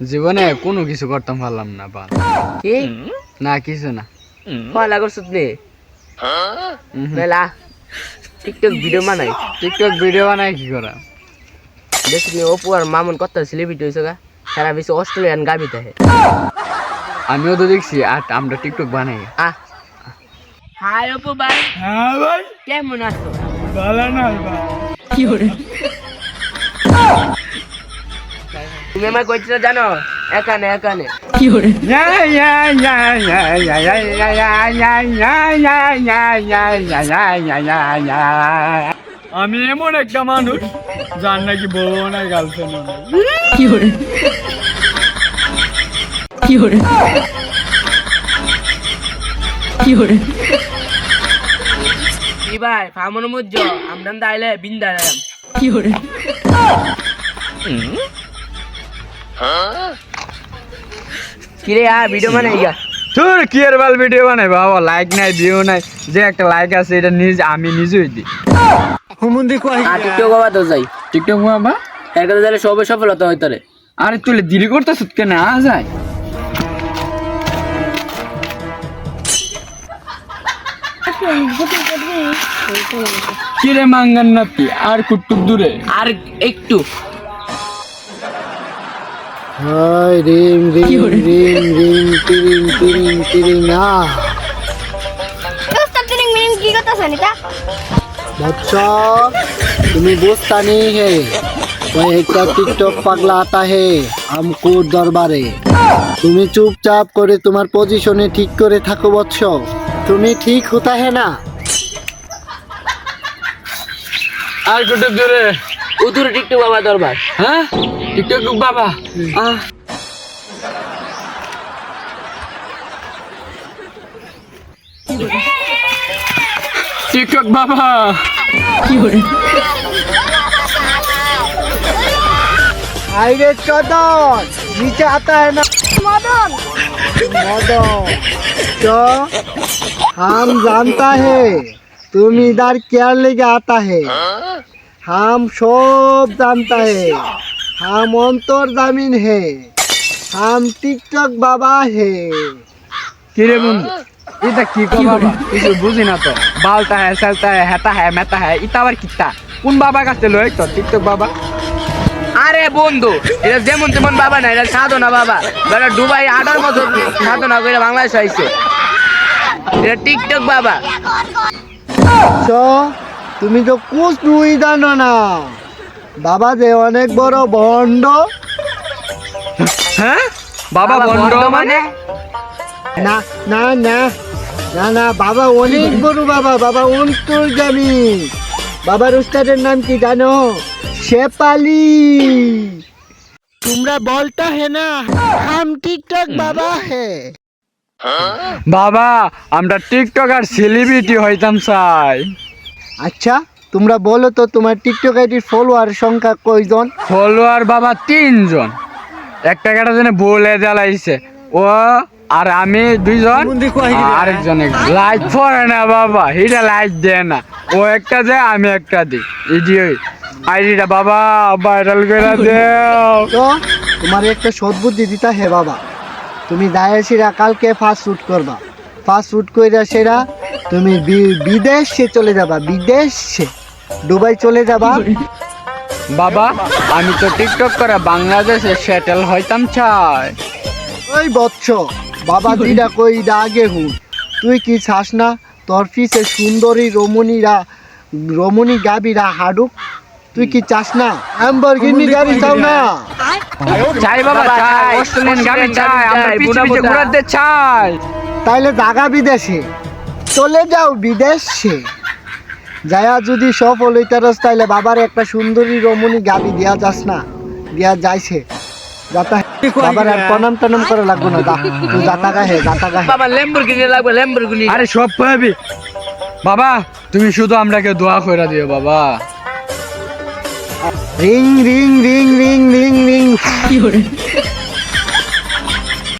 জীবনে কোনো কিছু করতাম পারলাম না বাল কি? না কিছু না। পয়লা করছত নে। মেলা। টিকটক ভিডিও বানাই। টিকটক ভিডিও বানাই কি করা? দেখছি নি অপু আর মামুন কত সেলিব্রিটি হয়েছে গা। সারা বিশ্ব অস্ট্রেলিয়ান গাবি তাহে আমিও তো দেখছি আর আমরা টিকটক বানাই। আহ। হাই অপু ভাই। হ্যাঁ ভাই। কেমন আছো? ভালো না কি করে তুমি আমার কইছিল জানো? এখানে এখানে। আমি এমন একটা মানুষ যার নাকি বউ নাই গার্লফ্রেন্ড কি করে কি করে কি করে কি ভাই ফামন মুজ্জ? আমদান দাইলে বিন্দা কি করে কিরে আ ভিডিও বানাই গা? তোর কি এর বাল ভিডিও বানাই? বাবা লাইক নাই ভিউ নাই। যে একটা লাইক আছে এটা নিজ আমি নিজেই দিই। আর টিকটক বাবা তো যাই। টিকটক বাবা? এর কথা তাহলে সবে সফলতা হইতো রে আরে তুলে দিলি করতেছ কেন? আ যায় কিরে মাঙ্গান নাতি আর কুটুক দূরে? আর একটু। হাই রিম রিম রিম রিম টিরিং না। কি কথা শুনি তা তুমি নেই হে। ওই একটা টিকটক পাগলা আতা হে আমকুর দরবারে। তুমি চুপচাপ করে তোমার পজিশনে ঠিক করে থাকো বৎস। তুমি ঠিক হতা হে না? আর একটু জোরে উদুর টিকটক আমার দরবার। হ্যাঁ? টিকটক বাবা আহ টিকটক বাবা आइरे चौदह नीचे आता है ना मदन मदन तो हम जानता है तुम इधर क्या लेके आता है हम सब जानता है हम অন্তর জামিন হে হাম টিকটক বাবা হে। কিরে বন্ধু? এটা কি কো বাবা? বুঝি না তো। বালতা হ্যাঁ সেলটা হ্যাঁ হেতা হ্যাঁ মেতা হ্যাঁ ইতা আবার কিতা? কোন বাবা কাছে লই তো টিকটক বাবা? আরে বন্ধু এটা যেমন তেমন বাবা না এটা সাধনা বাবা। এটা দুবাই আঠার বছর সাধনা করে বাংলাদেশ আইছে। এটা টিকটক বাবা। তুমি তো কুছ নুই জানো না। বাবা যে অনেক বড় ভণ্ড হ্যাঁ? বাবা বন্ড মানে? না না না না না বাবা অনেক বড় বাবা বাবা অন্তর জামি বাবার উস্তাদের নাম কি জানো? শেপালি তোমরা বলতা হে না হাম টিকটক বাবা হে। বাবা আমরা টিকটক আর সেলিব্রিটি হইতাম চাই। আচ্ছা তোমরা বলো তো তোমার টিকটক আইডির ফলোয়ার সংখ্যা কয়জন? ফলোয়ার বাবা তিনজন। একটা কাটা জনে বলে জ্বালাইছে। ও আর আমি দুইজন আরেকজন। লাইক পড়ে না বাবা হিটা লাইক দেয় না। ও একটা দেয় আমি একটা দিই। ইডিও আইডিটা বাবা ভাইরাল করে দেও। তো তোমার একটা সদ্বুদ্ধি দিতা হে বাবা। তুমি দায়াসিরা কালকে ফাস্ট ফুড করবা। ফাস্ট ফুড কইরা সেরা তুমি বি- বিদেশে চলে যাবা বিদেশে। দুবাই চলে যাবা? বাবা আমি তো টিকটক করে বাংলাদেশে সেটেল হইতাম চাই। ওই বৎস বাবা দিদা কইরা আগে হুন। তুই কি চাস না তোর পিছে সুন্দরী রমণীরা রমণী গাবিরা হাডুক তুই কি চাস না অ্যাম্বরগিনি গাড়ি চাও না? চাই। বাবা চাই। অস্ট্রেলিয়ান গাড়ি চাই। আমরা পিছে পিছে। ঘুরাতে চাই। তাইলে জাগা বিদেশে। চলে যাও বিদেশে। যায়া যদি সফল হইতারস তাইলে বাবার একটা সুন্দরী রমণী গাবি দিয়া যাস না দিয়া যাইছে। যাতা বাবার আর প্রণাম টনাম করা লাগবো না যা তুই যাতা গাহে যাতা গাহে। বাবা ল্যাম্বরগিনি লাগবে ল্যাম্বরগিনি আরে সব পাবি। বাবা তুমি শুধু আমরাকে দোয়া দিও বাবা। Ring ring ring ring ring ring.